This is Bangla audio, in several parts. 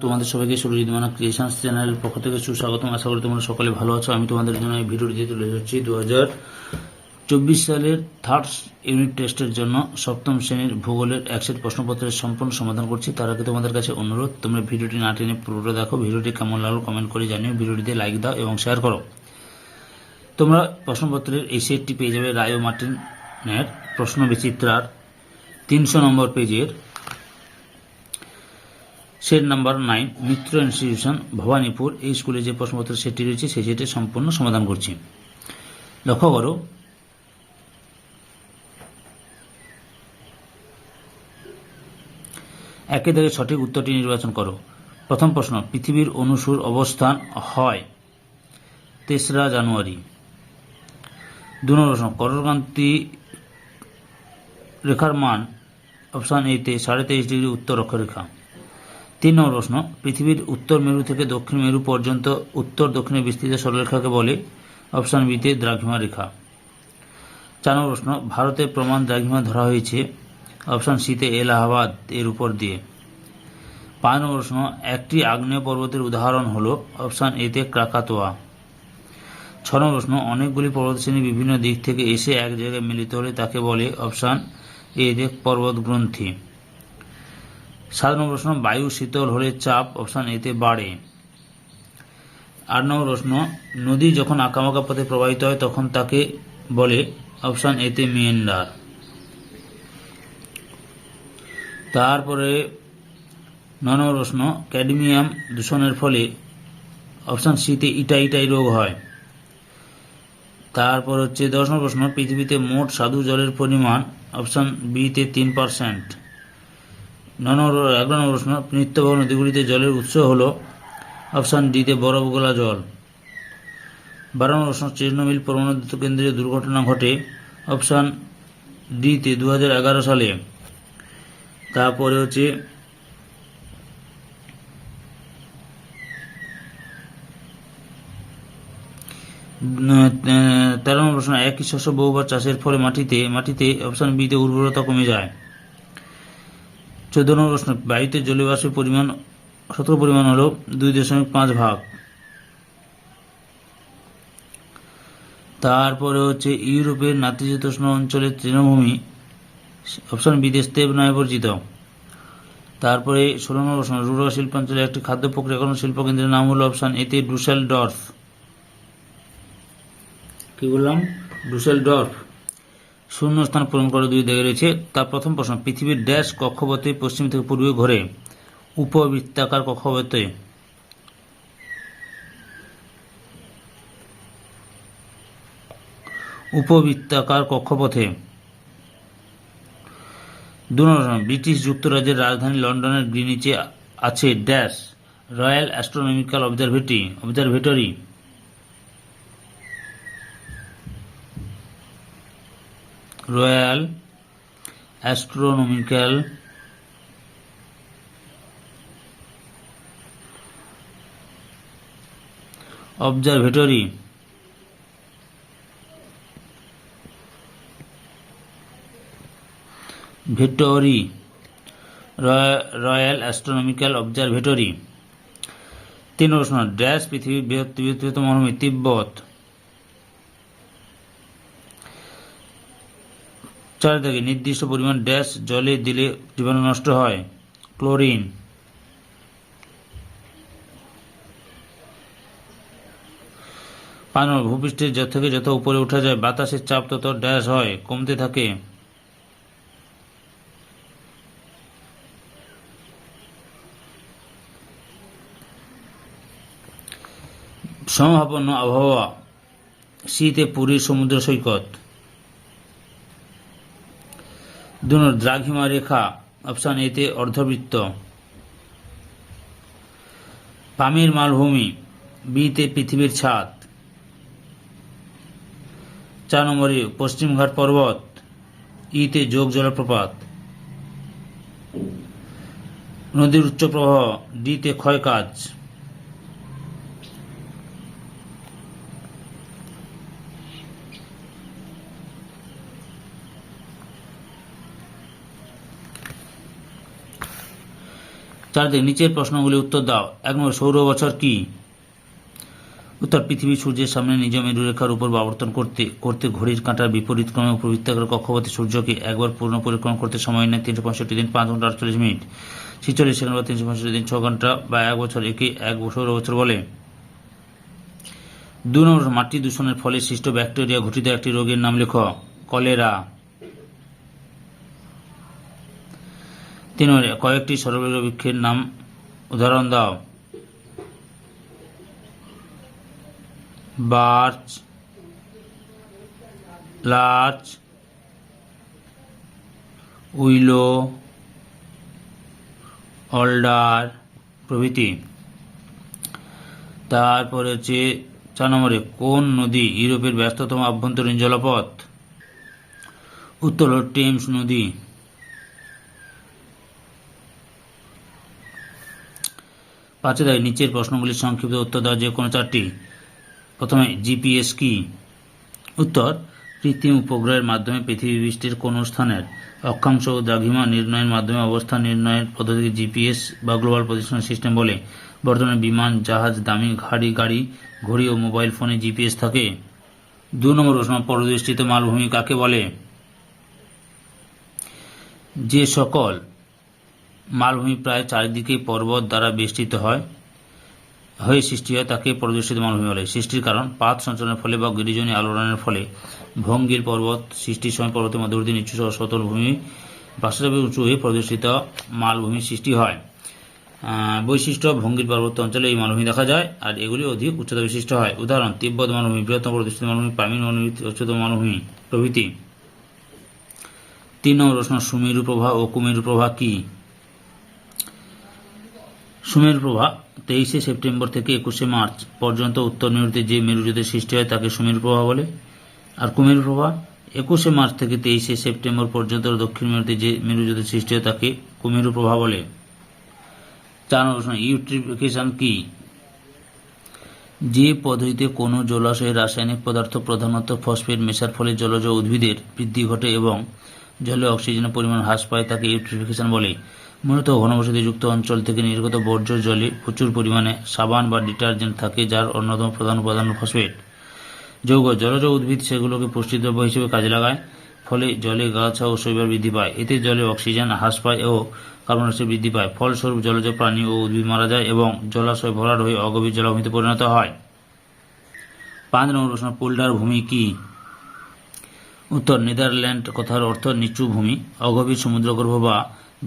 তোমাদের সবাইকে সুরজিৎ মানা ক্রিয়েশনস চ্যানেলের পক্ষ থেকে সুস্বাগতম। আশা করি তোমরা সকলে ভালো আছো। আমি তোমাদের জন্য এই ভিডিওটি তুলে ধরছি। দু চব্বিশ সালের থার্ড ইউনিট টেস্টের জন্য সপ্তম শ্রেণির ভূগোলের একসেট প্রশ্নপত্রের সম্পূর্ণ সমাধান করছি। তার আগে তোমাদের কাছে অনুরোধ, তোমরা ভিডিওটি না টেনে পুরোটা দেখো। ভিডিওটি কেমন লাগল কমেন্ট করে জানিও। ভিডিওটিতে লাইক দাও এবং শেয়ার করো। তোমরা প্রশ্নপত্রের এই সেটটি পেয়ে যাবে রায় মার্টিনের প্রশ্ন বিচিত্রার তিনশো নম্বর পেজের set number nine, Mitra institution Bhowanipur, এই স্কুলে যে প্রশ্নপত্র সেটটি রয়েছে, সেই সেটের সম্পূর্ণ সমাধান করছি। লক্ষ্য করো। একে থেকে সঠিক উত্তরটি নির্বাচন করো। প্রথম প্রশ্ন, পৃথিবীর অনুসুর অবস্থান হয় তেসরা জানুয়ারি। দু নম্বর প্রশ্ন করলকান্তি রেখার মান অপশান এতে সাড়ে তেইশ ডিগ্রি উত্তর অক্ষরেখা। তিন নম্বর প্রশ্ন, পৃথিবীর উত্তর মেরু থেকে দক্ষিণ মেরু পর্যন্ত উত্তর দক্ষিণে বিস্তৃত সরলরেখাকে বলে অপশান বিতে দ্রাঘিমা রেখা। চার নম্বর প্রশ্ন, ভারতে প্রমাণ দ্রাঘিমা ধরা হয়েছে, অপশান সিতে এলাহাবাদ এর উপর দিয়ে। পাঁচ নম্বর প্রশ্ন, একটি আগ্নেয় পর্বতের উদাহরণ হল অপশান এতে ক্রাকাতোয়া। ছ নম্বর প্রশ্ন, অনেকগুলি পর্বতশ্রেণী বিভিন্ন দিক থেকে এসে এক জায়গায় মিলিত হলে তাকে বলে অপশান এ পর্বত গ্রন্থি সাত নম্বর প্রশ্ন, বায়ু শীতল হলে চাপ অপশান এতে বাড়ে। আট নম্বর প্রশ্ন, নদী যখন আঁকামাকা পথে প্রবাহিত হয়, তখন তাকে বলে অপশান এতে মিয়েন্ডার তারপরে ন নম্বর প্রশ্ন, ক্যাডমিয়াম দূষণের ফলে অপশান সিতে ইটা ইটাই রোগ হয়। তারপর হচ্ছে দশ নম্বর প্রশ্ন, পৃথিবীতে মোট স্বাদু জলের পরিমাণ অপশান বিতে তিন পার্সেন্ট। ন নম্বর এগারো নম্বর প্রশ্ন নিত্যবহ নদীগুলিতে জলের উৎস হল অপশান ডিতে বরফ গোলা জল। বারো নম্বর প্রশ্ন চেরনোবিল পরমাণু কেন্দ্রে দুর্ঘটনা ঘটে অপশান ডিতে দু হাজার এগারো সালে। তারপরে হচ্ছে তেরো নম্বর প্রশ্ন একই শস্য বহুবার চাষের ফলে মাটিতে মাটিতে অপশান বিতে উর্বরতা কমে যায়। চোদ্দ নম্বর প্রশ্ন, বায়ুতে জলীয়বাষ্পের পরিমাণ সতেরো পরিমাণ হল দুই দশমিক পাঁচ ভাগ। তারপরে হচ্ছে ইউরোপের নাতিশীতোষ্ণ অঞ্চলের তৃণভূমি, অপশন বিতে স্তেপ নয় পরিচিত। তারপরে ষোলো নম্বর প্রশ্ন রুড়া শিল্পাঞ্চলে একটি খাদ্য প্রক্রিয়াকরণ শিল্প কেন্দ্রের নাম হলো অপশান এতে ডুসেল ডর্ফ কি বললাম? ডুসেল ডর্ফ শূন্য স্থান পূরণ করে দুই দিকে রয়েছে। তার প্রথম প্রশ্ন, পৃথিবীর ড্যাশ কক্ষপথে পশ্চিম থেকে পূর্বে ঘরে উপবৃত্তাকার কক্ষপথে। উপবৃত্তাকার কক্ষপথে। দু ব্রিটিশ যুক্তরাজ্যের রাজধানী লন্ডনের গ্রিনিচে আছে dash, royal astronomical observatory observatory. Royal astronomical observatory Vettori royal astronomical observatory. তিন প্রশ্ন ড্যাশ পৃথিবীর বৃহত্তম মরুভূমি তিব্বত। চার থেকে নির্দিষ্ট পরিমাণ ড্যাশ জলে দিলে জীবাণু নষ্ট হয়, ক্লোরিন। পাঁচ নম্বর ভূপৃষ্ঠের যত থেকে যত উপরে ওঠা যায়, বাতাসের চাপ তত ড্যাশ হয়, কমতে থাকে। সমভাপন্ন আবহাওয়া। শীতে পুরীর সমুদ্র সৈকত। দু নম্বর দ্রাঘিমা রেখা অপশান এতে অর্ধবৃত্ত। পামির মালভূমি, বিতে পৃথিবীর ছাদ। চার নম্বরে পশ্চিমঘাট পর্বত, ইতে যোগ জলপ্রপাত। নদীর উচ্চ প্রবাহ ডিতে ক্ষয় কাজ চারদিকে নিচের প্রশ্নগুলি উত্তর দাও। এক নম্বর, সৌর বছর কি? উত্তর, পৃথিবী সূর্যের সামনে নিজ মেরুরেখার উপর আবর্তন করতে করতে ঘড়ির কাঁটার বিপরীত ক্রমে উপবৃত্তাকার কক্ষপথে সূর্যকে একবার পূর্ণ পরিক্রমা করতে সময় নেয় তিনশো পঁয়ষট্টি দিন, পাঁচ ঘণ্টা আটচল্লিশ মিনিট। ছিচল্লিশ সেকেন্ড বা তিনশো পঁয়ষট্টি দিন, ছ ঘণ্টা বা এক বছর একে এক সৌর বছর বলে। দু নম্বর, মাটি দূষণের ফলে সৃষ্ট ব্যাকটেরিয়া ঘটিত একটি রোগের নাম লেখ, কলেরা। তিন কয়েকটি সর্ববৃহৎ বৃক্ষের নাম উদাহরণ দাও। বার্চ, লার্চ, উইলো, অল্ডার প্রভৃতি। তারপরে হচ্ছে চার নম্বরে, কোন নদী ইউরোপের ব্যস্ততম আভ্যন্তরীণ জলপথ? উত্তর টেমস নদী। পাঁচে দেয় নিচের প্রশ্নগুলির সংক্ষিপ্ত উত্তর দেওয়া যে কোনো চারটি। প্রথমে, জিপিএস কি? উত্তর, কৃত্রিম উপগ্রহের মাধ্যমে পৃথিবী পৃষ্ঠের কোন স্থানের অক্ষাংশ ও দ্রাঘিমা নির্ণয়ের মাধ্যমে অবস্থান নির্ণয়ের পদ্ধতিকে জিপিএস বা গ্লোবাল পজিশন সিস্টেম বলে। বর্তমানে বিমান, জাহাজ, দামি ঘাড়ি গাড়ি, ঘড়ি ও মোবাইল ফোনে জিপিএস থাকে। দু নম্বর প্রশ্ন, পরদৃষ্টিত মালভূমি কাকে বলে? যে সকল মালভূমি প্রায় চারিদিকে পর্বত দ্বারা বেষ্টিত হয়, হয়ে সৃষ্টি হয় তাকে পরদর্শিত মালভূমি বলে। সৃষ্টির কারণ, পাত সঞ্চালনের ফলে বা গিরিজনী আলোড়নের ফলে ভঙ্গির পর্বত সৃষ্টির সময় পর্বতের মধ্যবর্তী নিচু সহ সতল ভূমি বাস্তবে উঁচু হয়ে প্রদর্শিত মালভূমি সৃষ্টি হয়। বৈশিষ্ট্য, ভঙ্গির পার্বত্য অঞ্চলে এই মালভূমি দেখা যায়, আর এগুলি অধিক উচ্চতা বিশিষ্ট হয়। উদাহরণ, তিব্বত মালভূমি, বৃহত্তম প্রতিষ্ঠিত মালভূমি পামির মালভূমি উচ্চতম মালভূমি প্রভৃতি। তিন নম্বর প্রশ্ন, সুমেরু প্রভা ও কুমেরু প্রভা কি? সুমেরু প্রভা তেইশে সেপ্টেম্বর থেকে একুশে মার্চ পর্যন্ত উত্তর মেরুতে যে মেরুজ্যোতির সৃষ্টি হয় তাকে সুমেরু প্রভা বলে। আর কুমেরু প্রভা একুশে মার্চ থেকে তেইশে সেপ্টেম্বর পর্যন্ত দক্ষিণ মেরুতে যে মেরুজ্যোতির সৃষ্টি হয় তাকে কুমেরু প্রভা বলে। চার প্রশ্ন, ইউট্রিফিকেশন কি? যে পদ্ধতিতে কোনো জলাশয়ে রাসায়নিক পদার্থ প্রধানত ফসফেট মেশার ফলে জলজ উদ্ভিদের বৃদ্ধি ঘটে এবং জলে অক্সিজেনের পরিমাণ হ্রাস পায় তাকে ইউট্রিফিকেশন বলে। মূলত ঘনবসতিযুক্ত অঞ্চল থেকে নির্গত বর্জ্য জলে প্রচুর পরিমাণে সাবান বা ডিটারজেন্ট থাকে, যার অন্যতম প্রধান উপাদান ফসফেট। যৌগ, জলজ উদ্ভিদ সেগুলোকে পুষ্টিদ্রব্য হিসেবে কাজে লাগায়, ফলে জলে গাছা ও শৈবাল বৃদ্ধি পায়। এতে জলে অক্সিজেন হ্রাস পায় ও কার্বন ডাইঅক্সাইড বৃদ্ধি পায়। ফলস্বরূপ জলজ প্রাণী ও উদ্ভিদ মারা যায় এবং জলাশয় ভরাট হয়ে অগভীর জলাভূমিতে পরিণত হয়। পাঁচ নম্বর প্রশ্ন, পোল্ডার ভূমি কি? উত্তর নেদারল্যান্ড কথার অর্থ নিচু ভূমি। অগভীর সমুদ্রগর্ভ বা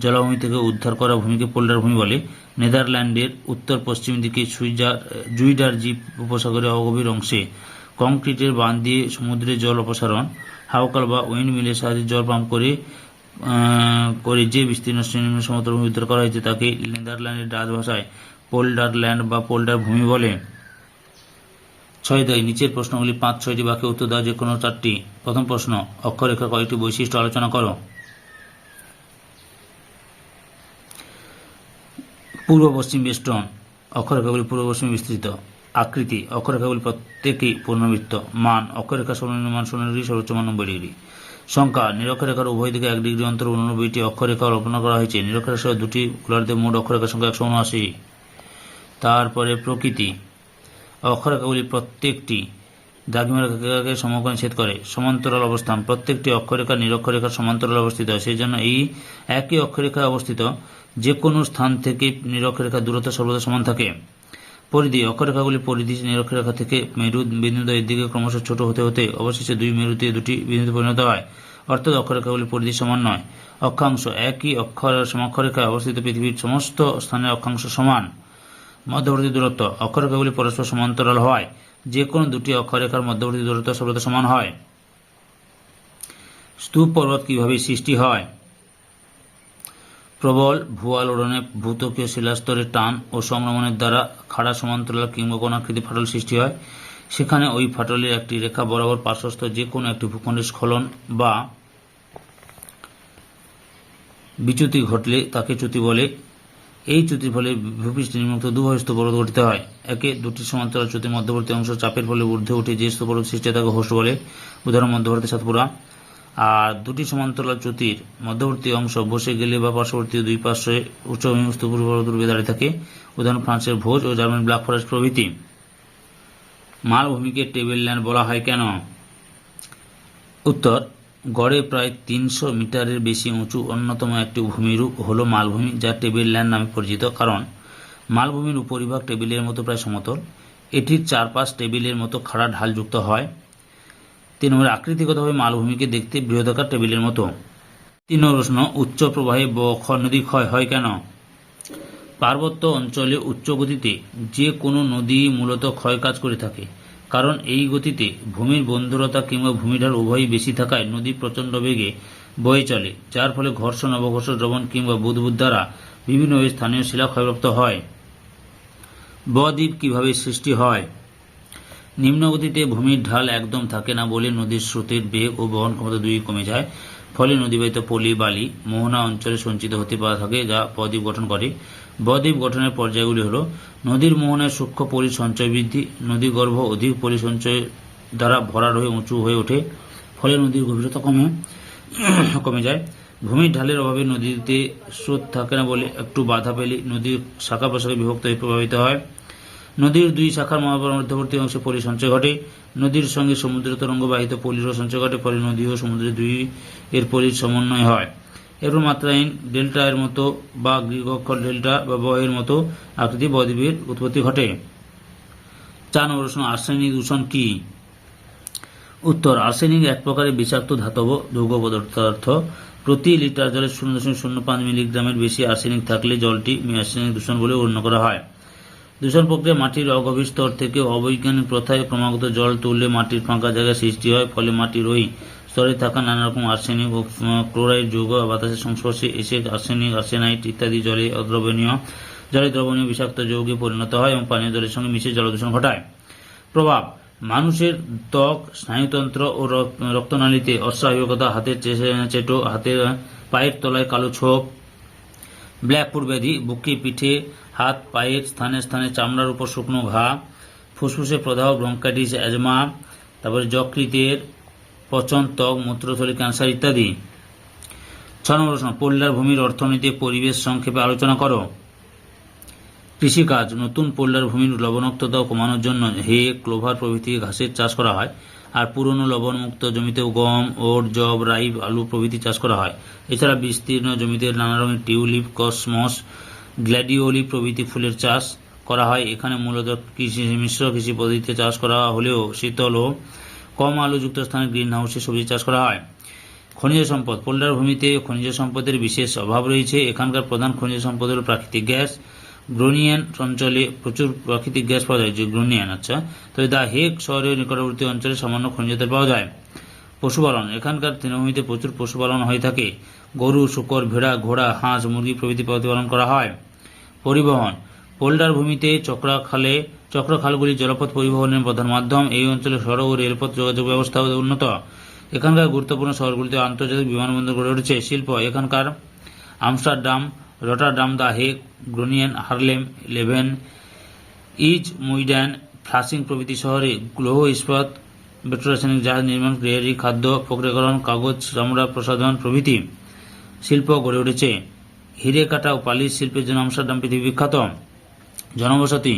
জলাভূমি থেকে উদ্ধার করা ভূমিকে পোল্ডার ভূমি বলে। নেদারল্যান্ডের উত্তর পশ্চিম দিকে সুইজার, জুইডার জিপ উপসাগরের অগভীর অংশে কংক্রিটের বাঁধ দিয়ে সমুদ্রে জল অপসারণ হাওকাল বা উইন্ড মিলের সাহায্যে জল পাম্প করে করে যে বিস্তীর্ণ শ্রেণি সমতল ভূমি উদ্ধার করা হয়েছে তাকে নেদারল্যান্ডের ডাচ ভাষায় পোল্ডার ল্যান্ড বা পোল্ডার ভূমি বলে। ছয় দায়। নিচের প্রশ্নগুলি পাঁচ, ছয়টি বাক্যে উত্তর দেওয়া যে কোনো চারটি। প্রথম প্রশ্ন, অক্ষরেখা কয়েকটি বৈশিষ্ট্য আলোচনা করো? পূর্ব পশ্চিম বেষ্টন, অক্ষরেখাগুলি পূর্ব পশ্চিমে বিস্তৃত। আকৃতি, অক্ষরেখাগুলি প্রত্যেকই পূর্ণবৃত্ত। মান, অক্ষরেখা সর্বনিম্ন মান ষোলো ডিগ্রি, সর্বোচ্চ মান নব্বই ডিগ্রি। সংখ্যা, নিরক্ষরেখার উভয় দিকে এক ডিগ্রি অন্তর উননব্বইটি অক্ষরেখা কল্পনা করা হয়েছে। নিরক্ষরেখা দুটি গোলার্ধে মোট অক্ষরেখার সংখ্যা একশো উনআশি। তারপরে প্রকৃতি অক্ষরেখাগুলি প্রত্যেকটি দ্রাঘিমা রেখাকে সমকোণে ছেদ করে সমান্তরাল অবস্থান। প্রত্যেকটি অক্ষরেখা নিরক্ষরেখার সমান্তরাল অবস্থিত। সেই জন্য এই একই অক্ষরেখায় অবস্থিত যে কোনো স্থান থেকে নিরক্ষরেখার দূরত্ব সর্বদা সমান থাকে। পরিধি, অক্ষরেখাগুলি পরিধি নিরক্ষরেখা থেকে মেরু বিন্দুদ্বয়ের দিকে ক্রমশ ছোট হতে হতে অবশেষে দুই মেরুতে দুটি বিন্দুতে পরিণত হয়। অর্থাৎ অক্ষরেখাগুলি পরিধি সমান নয়। অক্ষাংশ, একই অক্ষর সমক্ষরেখায় অবস্থিত পৃথিবীর সমস্ত স্থানের অক্ষাংশ সমান। মধ্যবর্তী দূরত্ব, অক্ষরেখাগুলি পরস্পর সমান্তরাল হয়। যে কোনো দুটি অক্ষরেখার মধ্যবর্তী দূরত্ব সর্বদা সমান হয়। স্তূপ পর্বত কীভাবে সৃষ্টি হয়? প্রবল ভুয়া লোড়নে ভূতকীয় শিলাস্তরের টান ও সংক্রমণের দ্বারা খাড়া সমান্তরাল কিংবা কোনাকৃতি ফাটল সৃষ্টি হয়। সেখানে ওই ফাটলের একটি রেখা বরাবর পার্শ্বস্থ যে কোনো একটি ভূখণ্ডের স্খলন বা বিচ্যুতি ঘটলে তাকে চ্যুতি বলে। এই চ্যুতির ফলে ভূপৃষ্ঠে নিম্নোক্ত দুভাবে স্তূপরোধ গঠিত হয়। একে দুটি সমান্তরাল চ্যুতির মধ্যবর্তী অংশ চাপের ফলে ঊর্ধ্বে উঠে যে স্তূপরোধ সৃষ্টি তাকে হোস্ট বলে। উদাহরণ মধ্যবর্তী সাতপুরা। আর দুটি সমান্তরাল চ্যুতির মধ্যবর্তী অংশ বসে গেলে বা পার্শ্ববর্তী দুই পাশে উচ্চভূমি স্তূপ দূরবে দাঁড়িয়ে থাকে। উদাহরণ, ফ্রান্সের ভোজ ও জার্মানি ব্ল্যাক ফরেস্ট প্রভৃতি। মালভূমিকে টেবিল ল্যান্ড বলা হয় কেন? উত্তর গড়ে প্রায় তিনশো মিটারের বেশি উঁচু অন্যতম একটি ভূমিরূপ হল মালভূমি, যা টেবিল ল্যান্ড নামে পরিচিত। কারণ মালভূমির উপরিভাগ টেবিলের মতো প্রায় সমতল। এটির চারপাশ টেবিলের মতো খাড়া ঢালযুক্ত হয়। তিন নম্বরে, আকৃতিগতভাবে মালভূমিকে দেখতে বৃহদাকার টেবিলের মতো। তিন নম্বর প্রশ্ন, উচ্চ প্রবাহে ব- খ- নদী ক্ষয় হয় কেন? পার্বত্য অঞ্চলে উচ্চ গতিতে যে কোনো নদী মূলত ক্ষয় কাজ করে থাকে। কারণ এই গতিতে ভূমির বন্ধুরতা কিংবা ভূমিঢাল উভয়ই বেশি থাকায় নদী প্রচণ্ড বেগে বয়ে চলে, যার ফলে ঘর্ষণ অবঘর্ষণ দ্রবণ কিংবা বুদবুদ দ্বারা বিভিন্নভাবে স্থানীয় শিলা ক্ষয়প্রাপ্ত হয়। বদ্বীপ কীভাবে সৃষ্টি হয়? নিম্নগতিতে ভূমির ঢাল একদম থাকে না বলে নদীর স্রোতের বেগ ও বহন ক্ষমতা দুই কমে যায়, ফলে নদীবাহিত পলি, বালি, মোহনা অঞ্চলে সঞ্চিত হতে পারা থাকে, যা বদ্বীপ গঠন করে। বদ্বীপ গঠনের পর্যায়গুলি হল, নদীর মোহনের সূক্ষ্ম পলি সঞ্চয় বৃদ্ধি নদীগর্ভ অধিক পলি সঞ্চয় দ্বারা ভরাট হয়ে উঁচু হয়ে ওঠে, ফলে নদীর গভীরতা কমে কমে যায়। ভূমির ঢালের অভাবে নদীতে স্রোত থাকে না বলে একটু বাধা পেলে নদীর শাখা প্রশাখা বিভক্ত হয়ে প্রভাবিত হয়। নদীর দুই শাখার মহাবর মধ্যবর্তী অংশে পলি সঞ্চয় ঘটে। নদীর সঙ্গে সমুদ্র তরঙ্গ বাহিত পলিরও সঞ্চয় ঘটে, ফলে নদী ও সমুদ্রের দুই এর পলির সমন্বয় হয়। এরপর মাত্রাহীন ডেল্টা এর মতো বা গ্রিক অক্ষর ডেল্টা বা বয়ের মতো আকৃতি বদ্বীপের উৎপত্তি ঘটে। চার নম্বর প্রশ্ন, আর্সেনিক দূষণ কি? উত্তর, আর্সেনিক এক প্রকারের বিষাক্ত ধাতব যৌগ পদার্থ। প্রতি লিটার জলে শূন্য দশমিক শূন্য পাঁচ মিলিগ্রামের বেশি আর্সেনিক থাকলে জলটি আর্সেনিক দূষণ বলে গণ্য করা হয়। দূষণ প্রক্রিয়া মাটির অগভীর স্তর থেকে অবৈজ্ঞানিক প্রথায় ক্রমাগত জল তুললে মাটির ফাঁকা জায়গা সৃষ্টি হয়, ফলে মাটির ওই স্তরে থাকা নানা রকম আর্সেনিক ও ক্লোরাইড যৌগ বাতাসের সংস্পর্শে এসে আর্সেনিক, আর্সেনাইট ইত্যাদি জলে অদ্রবণীয়, জলে দ্রবণীয় বিষাক্ত যৌগে পরিণত হয় এবং পানীয় জলের সঙ্গে মিশে জলদূষণ ঘটায়। প্রভাব, মানুষের ত্বক, স্নায়ুতন্ত্র ও রক্তনালীতে অস্বাভাবিকতা, হাতের চেটো, হাতের পায়ের তলায় কালো ছোপ ব্ল্যাকপুর ব্যাধি বুকে পিঠে, হাত, পায়ের স্থানে স্থানে চামড়ার উপর শুকনো ঘা, ফুসফুসে প্রদাহ, ব্রঙ্কাইটিস, অ্যাজমা, তারপরে যকৃতের পচন ত্বক মূত্রথলি, ক্যান্সার ইত্যাদি। ছ নম্বর প্রশ্ন পোল্লার ভূমির অর্থনীতি, পরিবেশ সংক্ষেপে আলোচনা করো। কৃষিকাজ, নতুন পোল্লার ভূমির লবণাক্ততা কমানোর জন্য হে ক্লোভার প্রভৃতি ঘাসের চাষ করা হয়, আর পুরনো লবণমুক্ত জমিতেও গম, ওট জব রাই আলু প্রভৃতি চাষ করা হয়। এছাড়া বিস্তীর্ণ জমিতে নানা রঙের টিউলিপ, কসমস, গ্ল্যাডিওলি প্রভৃতি ফুলের চাষ করা হয়। এখানে মূলত কৃষি মিশ্র কৃষি পদ্ধতিতে চাষ করা হলেও শীতল ও কম আলোযুক্ত স্থানে গ্রিন হাউসে সবজি চাষ করা হয়। খনিজ সম্পদ, পোল্ডার ভূমিতে খনিজ সম্পদের বিশেষ অভাব রয়েছে। এখানকার প্রধান খনিজ সম্পদ হল প্রাকৃতিক গ্যাস। গ্রোনিয়ান অঞ্চলে প্রচুর প্রাকৃতিক গ্যাস পাওয়া যায়। যে গ্রোনিয়ান আচ্ছা। তবে দা হেগ শহরের নিকটবর্তী অঞ্চলে সামান্য খনিজ পাওয়া যায়। পশুপালন, এখানকার তৃণভূমিতে প্রচুর পশুপালন হয়ে থাকে। গরু, শুকর, ভেড়া, ঘোড়া, হাঁস, মুরগি প্রভৃতি প্রতিপালন করা হয়। পরিবহন, পোল্ডার ভূমিতে চক্রাখালে চক্রখালগুলি জলপথ পরিবহনের প্রধান মাধ্যম। এই অঞ্চলে সড়ক ও রেলপথ যোগাযোগ ব্যবস্থা উন্নত। এখানকার গুরুত্বপূর্ণ শহরগুলিতে আন্তর্জাতিক বিমানবন্দর গড়ে উঠেছে। শিল্প, এখানকার Amsterdam, Rotterdam the Hague, Groningen, Haarlem, Leiden, IJmuiden Flushing প্রভৃতি শহরে লৌহ ইস্পাত পেট্রোরাসায়নিক জাহাজ নির্মাণ ক্রিয়ারি খাদ্য প্রক্রিয়াকরণ কাগজ, চামড়া প্রসাধন প্রভৃতি শিল্প গড়ে উঠেছে। হিরে কাটা ও পালিশ শিল্পের জন্য আমস্টারডাম পৃথিবী বিখ্যাত জনবসতি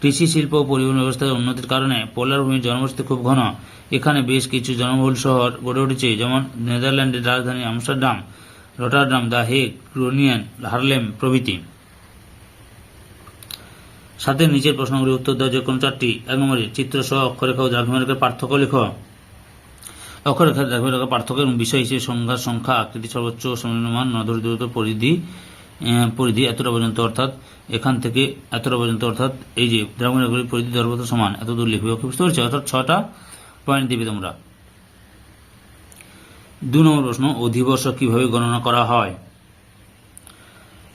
কৃষি শিল্প ও পরিবহন ব্যবস্থার উন্নতির কারণে পোলার ভূমির জনবসতি খুব ঘন। এখানে বেশ কিছু জনবহুল শহর গড়ে উঠেছে, যেমন নেদারল্যান্ডের রাজধানী Amsterdam, Rotterdam, the Hague Groningen Haarlem প্রভৃতি। সাথে নিচের প্রশ্নগুলি উত্তর দেওয়া যে কোনো চারটি, এক নম্বরে চিত্র সহ অক্ষরেখা ও দ্রাঘিমারেখার পার্থক্য লেখ। অক্ষরেখা, দ্রাঘিমারেখার পার্থক্য এবং বিষয় হিসেবে সংখ্যা সংখ্যা আকৃতি সর্বোচ্চ, সমন্বয়মান, নদর দূরত্ব, পরিধি পরিধি এতটা পর্যন্ত, অর্থাৎ এখান থেকে এতটা পর্যন্ত, অর্থাৎ এই যে দ্রাঘিমারেখাগুলির পরিধি দরবত সমান, এত দূর লিখবে, ওকে বুঝতে পারছি? অর্থাৎ ছটা পয়েন্ট দিবে তোমরা। দু নম্বর প্রশ্ন, অধিবর্ষ কীভাবে গণনা করা হয়?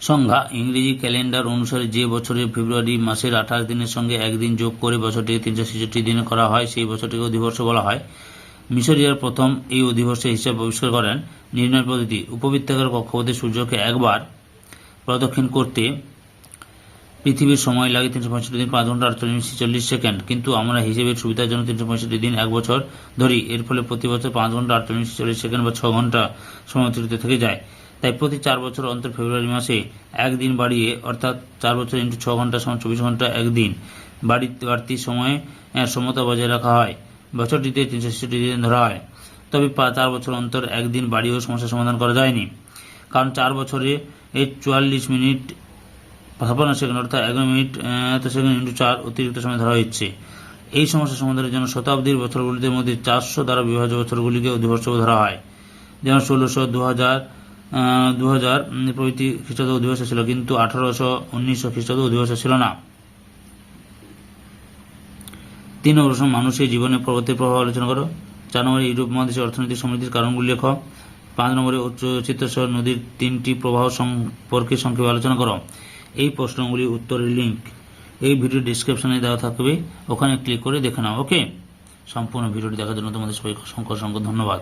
সংজ্ঞা, ইংরেজি ক্যালেন্ডার অনুসারে যে বছরের ফেব্রুয়ারি মাসের আঠাশ দিনের সঙ্গে একদিন যোগ করে বছরটিকে তিনশো ছেষট্টি দিনে করা হয়, সেই বছরটিকে অধিবর্ষ বলা হয়। মিশরীয়রা প্রথম এই অধিবর্ষের হিসাব আবিষ্কার করেন। নির্ণয় পদ্ধতি, উপবৃত্তাকার কক্ষপথে সূর্যকে একবার প্রদক্ষিণ করতে পৃথিবীর সময় লাগে তিনশো পঁয়ষট্টি দিন, পাঁচ ঘণ্টা আটচল্লিশ মিনিট ছেচল্লিশ সেকেন্ড। কিন্তু আমরা হিসেবের সুবিধার জন্য তিনশো পঁয়ষট্টি দিন এক বছর ধরি। এর ফলে প্রতি বছর পাঁচ ঘণ্টা আটচল্লিশ মিনিট ছেচল্লিশ সেকেন্ড বা ছ ঘণ্টা সময় অতিরিক্ত থেকে যায়। তাই প্রতি চার বছর অন্তর ফেব্রুয়ারি মাসে একদিন বাড়িয়ে, অর্থাৎ চার বছর ইন্টু ছ ঘণ্টা সমান চব্বিশ ঘণ্টা একদিন বাড়ি বাড়তি সময়ে সমতা বজায় রাখা হয়। বছরটিতে তিনশো ছেষট্টি দিন ধরা হয়। তবে চার বছর অন্তর একদিন বাড়িয়েও সমস্যার সমাধান করা যায়নি। কারণ চার বছরে এই চুয়াল্লিশ মিনিট ছাপ্পান্ন সেকেন্ড, অর্থাৎ এগারো মিনিট এত সেকেন্ড ইন্টু চার অতিরিক্ত সময় ধরা হচ্ছে এই সমস্যা সমাধানের জন্য শতাব্দীর বছরগুলির মধ্যে চারশো দ্বারা বিভাজ্য বছরগুলিকে অধিবর্ষ ধরা হয়। যেমন ষোলোশো দু হাজার দু হাজার প্রভৃতি খ্রিস্টাব্দ অধিবর্ষ ছিল, কিন্তু আঠারোশো, উনিশশো খ্রিস্টাব্দ অধিবর্ষ ছিল না। তিন প্রশ্ন, মানুষের জীবনে প্রগতির প্রভাব আলোচনা করো। চার নম্বরে, ইউরোপ মহাদেশের অর্থনৈতিক সমৃদ্ধির কারণগুলি লেখ। পাঁচ নম্বরে উচ্চ নদীর তিনটি প্রবাহ সম্পর্কে সংক্ষেপে আলোচনা করো। এই প্রশ্নগুলি উত্তরের লিঙ্ক এই ভিডিও ডিসক্রিপশনে দেওয়া থাকবে। ওখানে ক্লিক করে দেখে নাও ওকে সম্পূর্ণ ভিডিওটি দেখার জন্য তোমাদের সবাইকে অসংখ্য অসংখ্য ধন্যবাদ।